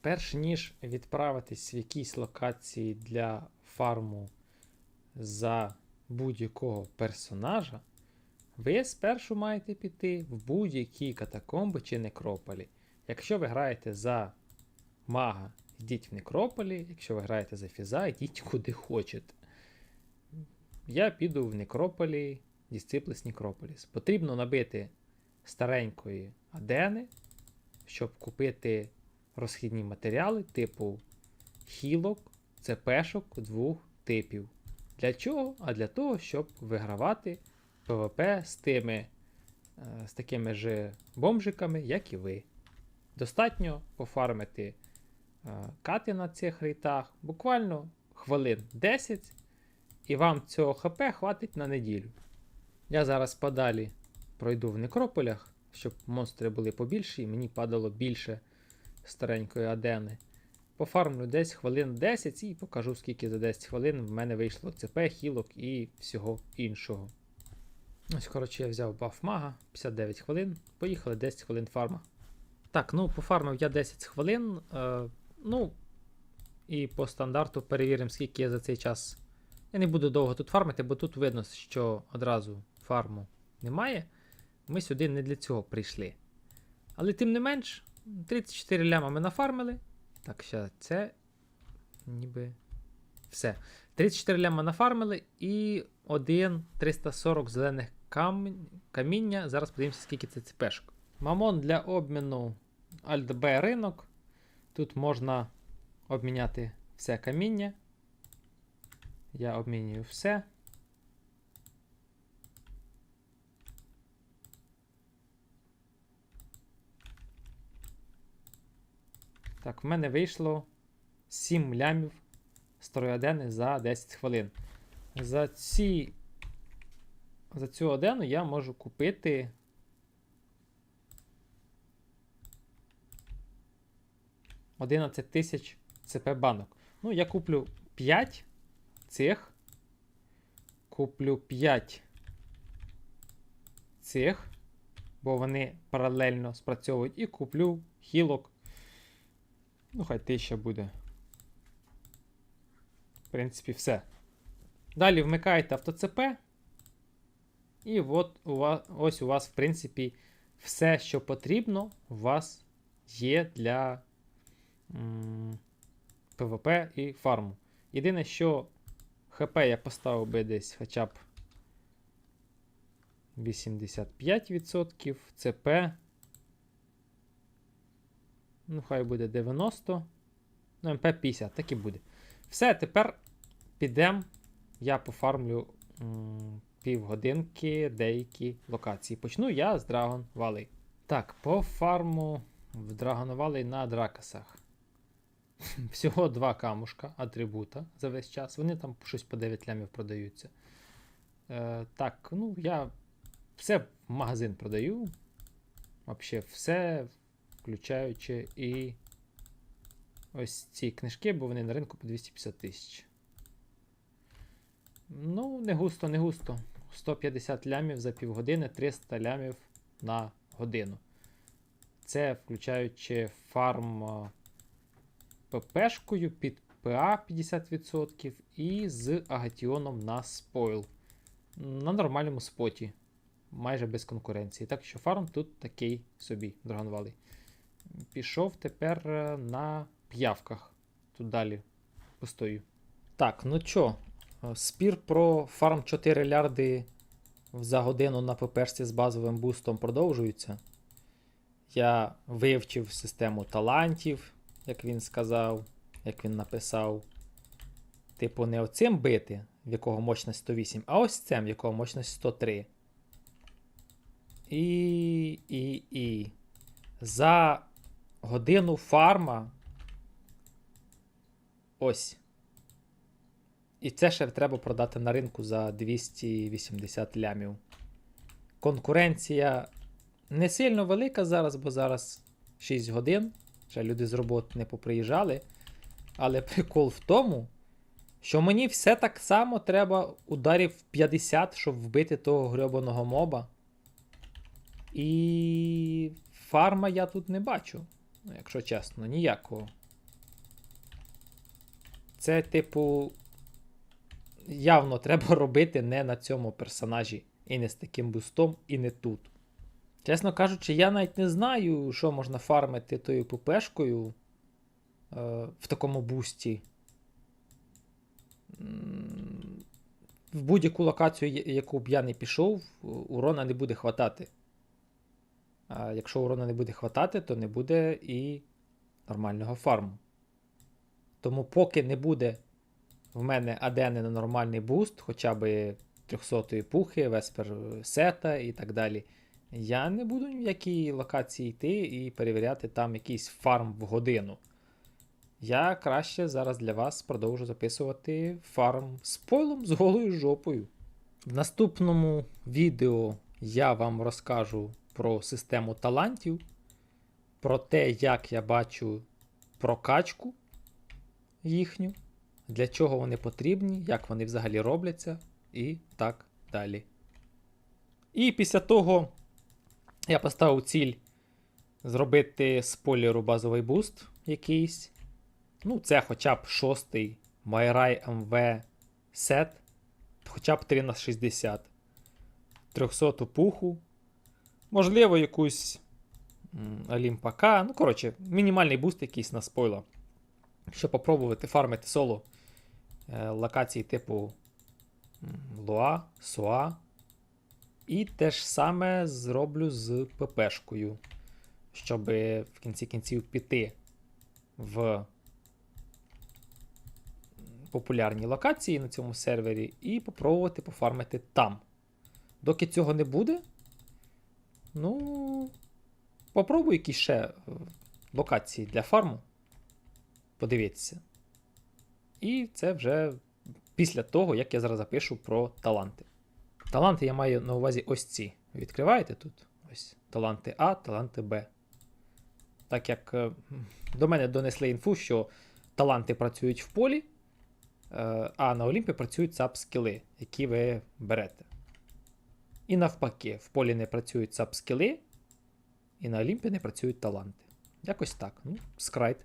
Перш ніж відправитись в якісь локації для фарму за будь-якого персонажа, ви спершу маєте піти в будь-які катакомби чи некрополі. Якщо ви граєте за мага, йдіть в некрополі, якщо ви граєте за фіза, йдіть куди хочете. Я піду в некрополі, Disciples Necropolis. Потрібно набити старенької адени, щоб купити розхідні матеріали типу хілок, ЦПшок двох типів. Для чого? А для того, щоб вигравати ПВП з тими, е, з такими ж бомжиками, як і ви. Достатньо пофармити е, кати на цих рейтах, буквально хвилин 10, і вам цього ХП хватить на неділю. Я зараз подалі пройду в некрополях, щоб монстри були побільші, і мені падало більше старенької адени. Пофармлю десь хвилин 10 і покажу, скільки за 10 хвилин в мене вийшло ЦП, хілок і всього іншого. Ось, коротше, я взяв баф мага, 59 хвилин. Поїхали 10 хвилин фарма. Так, ну пофармив я 10 хвилин. Е, ну, і по стандарту перевіримо, скільки я за цей час. Я не буду довго тут фармити, бо тут видно, що одразу фарму немає. Ми сюди не для цього прийшли. Але тим не менш, 34 ляма ми нафармили. Так, ще це ніби все. 34 ляма нафармили і 1 340 зелених кам... каміння. Зараз подивимося, скільки це цепешок. Мамон для обміну Alt-B ринок. Тут можна обміняти все каміння. Я обмінюю все. Так, в мене вийшло 7 лямів старої адени за 10 хвилин. За ці. За цю одену я можу купити. Одинадцять тисяч ЦП банок. Ну, я куплю 5 цих. Куплю 5 цих, бо вони паралельно спрацьовують. І куплю хілок Ну, хай тисяча буде. В принципі, все. Далі вмикаєте автоЦП. І от у вас, ось у вас, в принципі, все, що потрібно, у вас є для ПВП і фарму. Єдине, що ХП я поставив би десь хоча б 85%, ЦП Ну, хай буде 90. Ну, МП 50, так і буде. Все, тепер підемо. Я пофармлю півгодинки деякі локації. Почну я з Dragon Valley. Так, по фарму в Dragon Valley на Дракасах. Всього два камушка атрибута за весь час. Вони там щось по 9 лямів продаються. Е, Так, ну я все в магазин продаю. Взагалі, все включаючи і ось ці книжки, бо вони на ринку по 250 тисяч. Ну, не густо, не густо. 150 лямів за півгодини, 300 лямів на годину. Це включаючи фарм ППшкою під ПА 50% і з агатіоном на спойл. На нормальному споті. Майже без конкуренції. Так що фарм тут такий собі, Dragon Пішов тепер е, на п'явках. Тут далі постою. Так, ну чо, е, спір про фарм 4 лярди за годину на ППшці з базовим бустом продовжується. Я вивчив систему талантів, як він сказав, як він написав. Типу, не оцим бити, в якого мощність 108, а ось цим, в якого мощність 103. І. і, і. За годину фарма. Ось. І це ще треба продати на ринку за 280 лямів. Конкуренція не сильно велика зараз, бо зараз 6 годин. Ще люди з роботи не поприїжджали. Але прикол в тому, що мені все так само треба ударів 50, щоб вбити того грьобаного моба. І фарма я тут не бачу. Ну, якщо чесно, ніякого. Це, типу, явно треба робити не на цьому персонажі. І не з таким бустом, і не тут. Чесно кажучи, я навіть не знаю, що можна фармити тою ППшкою е, в такому бусті. В будь-яку локацію, яку б я не пішов, урона не буде хватати. Якщо урона не буде хватати, то не буде і нормального фарму. Тому поки не буде в мене адени на нормальний буст, хоча б 300-ї пухи, Веспер сета і так далі, я не буду ні в які локації йти і перевіряти там якийсь фарм в годину. Я краще зараз для вас продовжу записувати фарм з пойлом з голою жопою. В наступному відео я вам розкажу про систему талантів, про те, як я бачу прокачку їхню, для чого вони потрібні, як вони взагалі робляться, і так далі. І після того я поставив ціль зробити спойлеру базовий буст якийсь. Ну, це хоча б шостий Майрай МВ сет, хоча б 3 на 60. 300 пуху. Можливо, якусь Олімпака. Ну, коротше, мінімальний буст якийсь на спойла. Щоб попробувати фармити соло е, локації типу Луа, Суа. І те ж саме зроблю з ППшкою, щоб в кінці кінців піти в популярні локації на цьому сервері і попробувати пофармити там. Доки цього не буде, ну, попробую якісь ще е, локації для фарму. Подивіться. І це вже після того, як я зараз запишу про таланти. Таланти я маю на увазі ось ці. Відкриваєте тут? Ось таланти А, таланти Б. Так як е, до мене донесли інфу, що таланти працюють в полі, е, а на Олімпі працюють саб-скіли, які ви берете. І навпаки, в полі не працюють саб-скіли, і на Олімпі не працюють таланти. Якось так. Ну, скрайт.